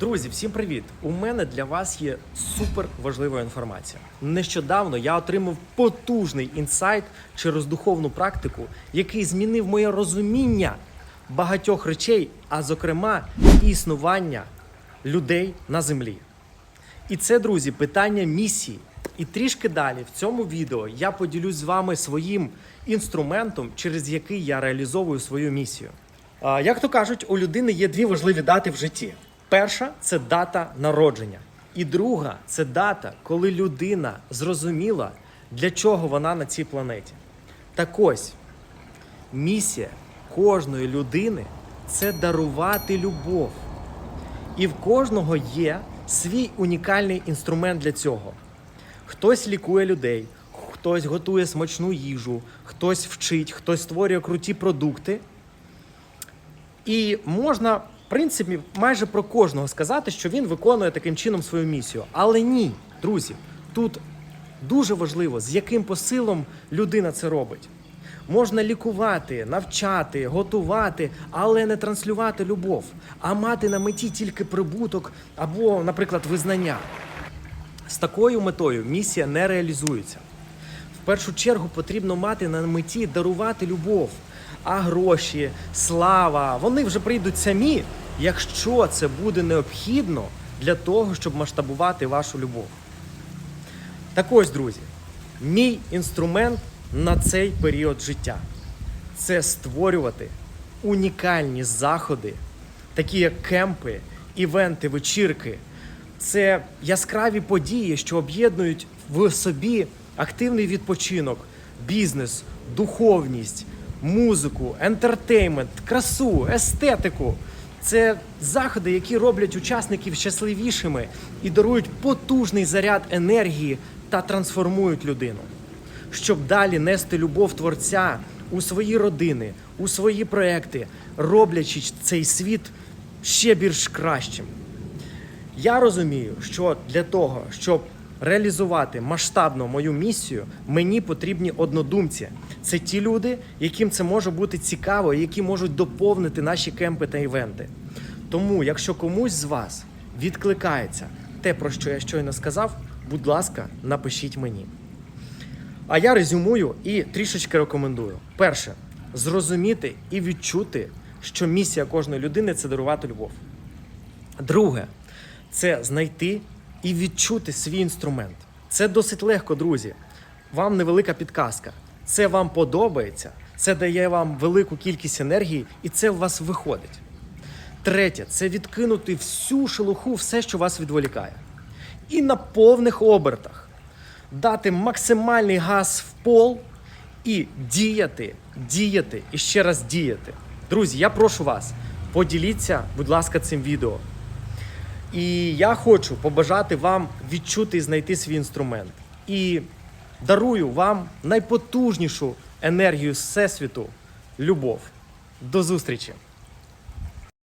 Друзі, всім привіт! У мене для вас є супер важлива інформація. Нещодавно я отримав потужний інсайт через духовну практику, який змінив моє розуміння багатьох речей, а зокрема існування людей на землі. І це, друзі, питання місії. І трішки далі в цьому відео я поділюсь з вами своїм інструментом, через який я реалізовую свою місію. Як то кажуть, у людини є дві важливі дати в житті: перша це дата народження, і друга це дата, коли людина зрозуміла, для чого вона на цій планеті. Так ось місія кожної людини це дарувати любов. І в кожного є свій унікальний інструмент для цього. Хтось лікує людей, хтось готує смачну їжу, хтось вчить, хтось створює круті продукти. І можна, принципі, майже про кожного сказати, що він виконує таким чином свою місію. Але ні, друзі, тут дуже важливо, з яким посилом людина це робить. Можна лікувати, навчати, готувати, але не транслювати любов, а мати на меті тільки прибуток або, наприклад, визнання. З такою метою місія не реалізується. В першу чергу потрібно мати на меті дарувати любов, а гроші, слава, вони вже прийдуть самі, якщо це буде необхідно для того, щоб масштабувати вашу любов. Так ось, друзі, мій інструмент на цей період життя це створювати унікальні заходи, такі як кемпи, івенти, вечірки. Це яскраві події, що об'єднують в собі активний відпочинок, бізнес, духовність, музику, ентертеймент, красу, естетику. Це заходи, які роблять учасників щасливішими і дарують потужний заряд енергії та трансформують людину щоб далі нести любов Творця у свої родини, у свої проекти, роблячи цей світ ще більш кращим. Я розумію, що для того, щоб реалізувати масштабно мою місію, мені потрібні однодумці. Це ті люди, яким це може бути цікаво, і які можуть доповнити наші кемпи та івенти. Тому, якщо комусь з вас відкликається те, про що я щойно сказав, будь ласка, напишіть мені. А я резюмую і трішечки рекомендую. Перше, зрозуміти і відчути, що місія кожної людини це дарувати любов. Друге, це знайти і відчути свій інструмент. Це досить легко, друзі. Вам невелика підказка. Це вам подобається, це дає вам велику кількість енергії, і це у вас виходить. Третє це відкинути всю шелуху, все, що вас відволікає. І на повних обертах дати максимальний газ в пол і діяти, діяти і ще раз діяти. Друзі, я прошу вас, поділіться, будь ласка, цим відео. І я хочу побажати вам відчути і знайти свій інструмент. І дарую вам найпотужнішу енергію Всесвіту любов. До зустрічі!